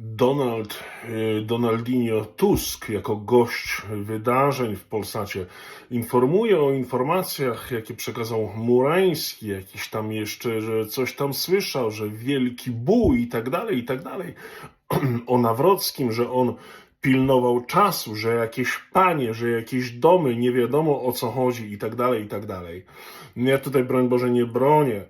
Donald, y, Donaldinho Tusk jako gość wydarzeń w Polsacie informuje o informacjach, jakie przekazał Murański, jakiś tam jeszcze, że coś tam słyszał, że wielki bój i tak dalej, i tak dalej. O Nawrockim, że on pilnował czasu, że jakieś panie, że jakieś domy, nie wiadomo o co chodzi i tak dalej, i tak dalej. Ja tutaj, broń Boże, nie bronię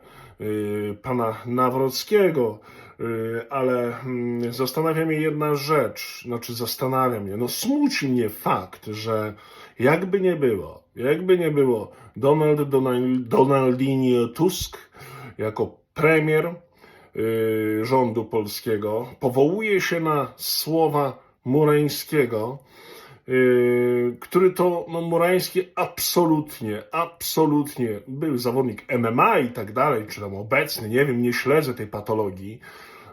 pana Nawrockiego, y, ale mm, zastanawia mnie jedna rzecz, znaczy zastanawia mnie, no smuci mnie fakt, że jakby nie było, jakby nie było, Donald Donald, Donaldinho Tusk jako premier y, rządu polskiego powołuje się na słowa Murańskiego, Yy, który to no, Murański absolutnie, absolutnie był zawodnik MMA i tak dalej, czy tam obecny, nie wiem, nie śledzę tej patologii,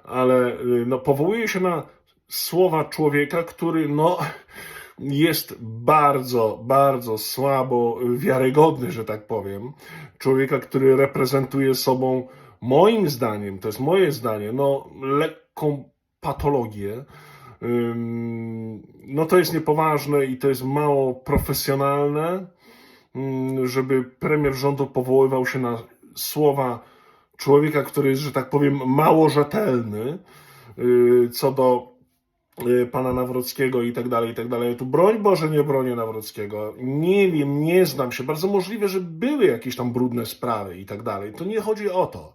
ale yy, no, powołuje się na słowa człowieka, który no, jest bardzo, bardzo słabo wiarygodny, że tak powiem. Człowieka, który reprezentuje sobą, moim zdaniem, to jest moje zdanie, no, lekką patologię. No to jest niepoważne i to jest mało profesjonalne, żeby premier rządu powoływał się na słowa człowieka, który jest, że tak powiem, mało rzetelny yy, co do yy, pana Nawrockiego i tak dalej, i tak dalej. Tu broń Boże nie bronię Nawrockiego. Nie wiem, nie znam się. Bardzo możliwe, że były jakieś tam brudne sprawy i tak dalej. To nie chodzi o to.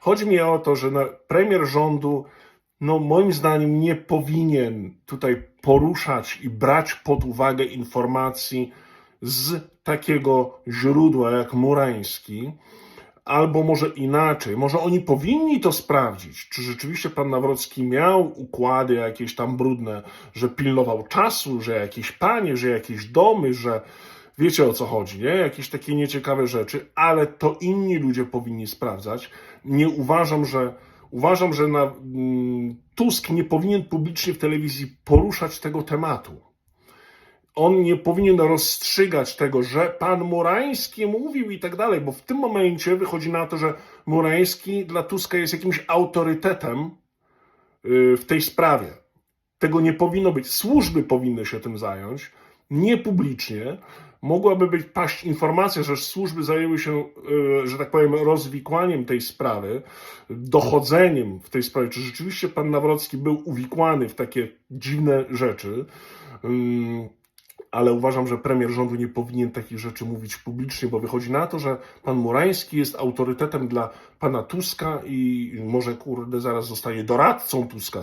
Chodzi mi o to, że premier rządu no moim zdaniem nie powinien tutaj poruszać i brać pod uwagę informacji z takiego źródła jak Murański, albo może inaczej, może oni powinni to sprawdzić, czy rzeczywiście pan Nawrocki miał układy jakieś tam brudne, że pilnował czasu, że jakieś panie, że jakieś domy, że wiecie o co chodzi, nie? Jakieś takie nieciekawe rzeczy, ale to inni ludzie powinni sprawdzać. Nie uważam, że Uważam, że na, mm, Tusk nie powinien publicznie w telewizji poruszać tego tematu. On nie powinien rozstrzygać tego, że pan Murański mówił i tak dalej, bo w tym momencie wychodzi na to, że Murański dla Tuska jest jakimś autorytetem y, w tej sprawie. Tego nie powinno być. Służby powinny się tym zająć, nie publicznie. Mogłaby być paść informacja, że służby zajęły się, y, że tak powiem, rozwikłaniem tej sprawy, dochodzeniem w tej sprawie, czy rzeczywiście pan Nawrocki był uwikłany w takie dziwne rzeczy. Ym, ale uważam, że premier rządu nie powinien takich rzeczy mówić publicznie, bo wychodzi na to, że pan Murański jest autorytetem dla pana Tuska i może kurde zaraz zostaje doradcą Tuska.